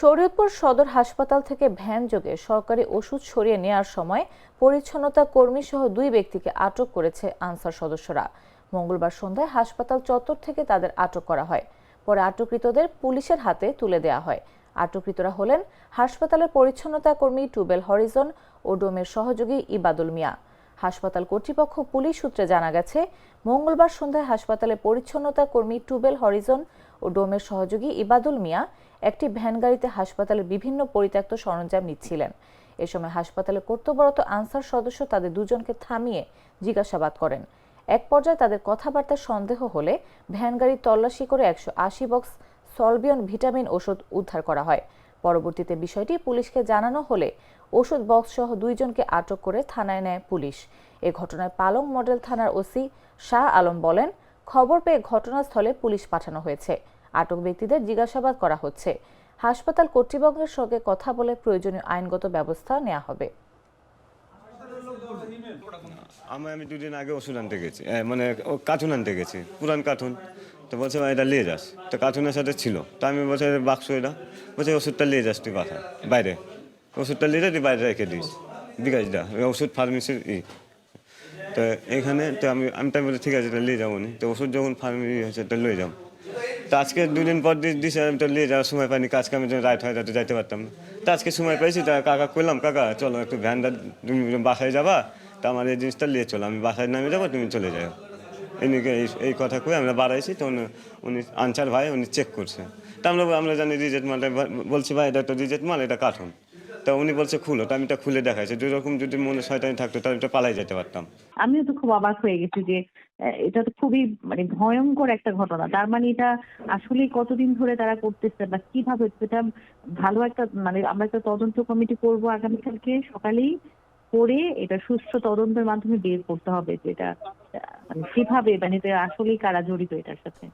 শরীয়তপুর সদর হাসপাতাল থেকে ভ্যান যোগে সরকারি ওষুধ সরিয়ে নেওয়ার সময় পরিচ্ছন্নতা কর্মী সহ দুই ব্যক্তিকে আটক করেছে আনসার সদস্যরা। মঙ্গলবার সন্ধ্যায় হাসপাতাল চত্বর থেকে তাদের আটক করা হয়। পরে আটককৃতদের পুলিশের হাতে তুলে দেওয়া হয়। আটককৃতরা হলেন হাসপাতালের পরিচ্ছন্নতা কর্মী টুবেল হরিজন ও ডোমের সহযোগী ইবাদুল মিয়া। হাসপাতাল কর্তৃপক্ষ পুলিশ সূত্রে জানা গেছে, মঙ্গলবার সন্ধ্যায় হাসপাতালে পরিচ্ছন্নতা কর্মী টুবেল হরিজন ও ডোমের সহযোগী ইবাদুল মিয়া একটি ভ্যান গাড়িতে হাসপাতালের বিভিন্ন পরিত্যক্ত সরঞ্জাম নিচ্ছিলেন। এ সময় হাসপাতালে কর্তব্যরত আনসার সদস্য তাদের দুজনকে থামিয়ে জিজ্ঞাসাবাদ করেন। এক পর্যায়ে তাদের কথাবার্তায় সন্দেহ হলে ভ্যান গাড়ি তল্লাশি করে একশো আশি বক্স সলবিয়ন ভিটামিন ওষুধ উদ্ধার করা হয়। পরবর্তীতে বিষয়টি পুলিশকে জানানো হলে ওষুধ বক্স সহ দুইজনকে আটক করে থানায় নেয় পুলিশ। এ ঘটনায় পালং মডেল থানার ওসি শাহ আলম বলেন খবর পেয়ে ঘটনাস্থলে পুলিশ পাঠানো হয়েছে। আটক ব্যক্তিদের জিজ্ঞাসাবাদ করা হচ্ছে। হাসপাতাল কর্তৃপক্ষের সঙ্গে কথা বলে প্রয়োজনীয় আইনগত ব্যবস্থা নেওয়া হবে। আমি আমি দুদিন আগে ওষুধ আনতে গেছি মানে ও কার্টুন আনতে গেছি। পুরান কার্টুন তো বলছে এটা নিয়ে যাস। তো কার্টুনের সাথে ছিল। তো আমি বলছি "এ বাক্স এটা? বলছে, ওষুধটা নিয়ে যাস তুই বাসায়, বাইরে। ওষুধটা নিয়ে তুই বাইরে রেখে দিস। বিকাশ দা ওষুধ ফার্মেসির ই। তো এখানে তো আমি আমি তাই বলি ঠিক আছে, এটা নিয়ে যাব তো ওষুধ যখন ফার্মেসি হয়েছে তো নিয়ে যাব। তো আজকে দুদিন পর দিছে আমি তো নিয়ে যাওয়ার সময় পাইনি, কাজকে আমি রাইট হয় তো যাইতে পারতাম। না তো আজকে সময় পেয়েছি, তা কাকা কইলাম, কাকা, চলো একটু ভ্যানটা তুমি বাসায় যাবা, তা আমার এই জিনিসটা নিয়ে চলো, আমি বাসায় নামে যাব, তুমি চলে যাও। এদিকে এই এই কথা কই আমরা বাড়াইছি তো উনি- আনসার ভাই, উনি চেক করছে। তা আমরা আমরা জানি রিজেক্ট মালটা, বলছি, ভাই, এটা তো রিজেক্ট মাল, এটা কাঠুন তা উনি বলছে, খুলো তো আমি এটা খুলে দেখাইছি। দুই রকম যদি মনে শয়তানি থাকতো, তাহলে এটা পালাই যেতে পারতাম। আমিও তো খুব অবাক হয়ে গেছি যে এটা তো খুবই মানে ভয়ঙ্কর একটা ঘটনা। তার মানে এটা আসলে কতদিন ধরে তারা করতেছে বা কীভাবে এটা ভালো একটা মানে আমরা একটা তদন্ত কমিটি করব আগামীকালকে সকালেই করে এটা সুস্থ তদন্তের মাধ্যমে বের করতে হবে যে এটা মানে কীভাবে মানে আসলেই কারা জড়িত এটার সাথে।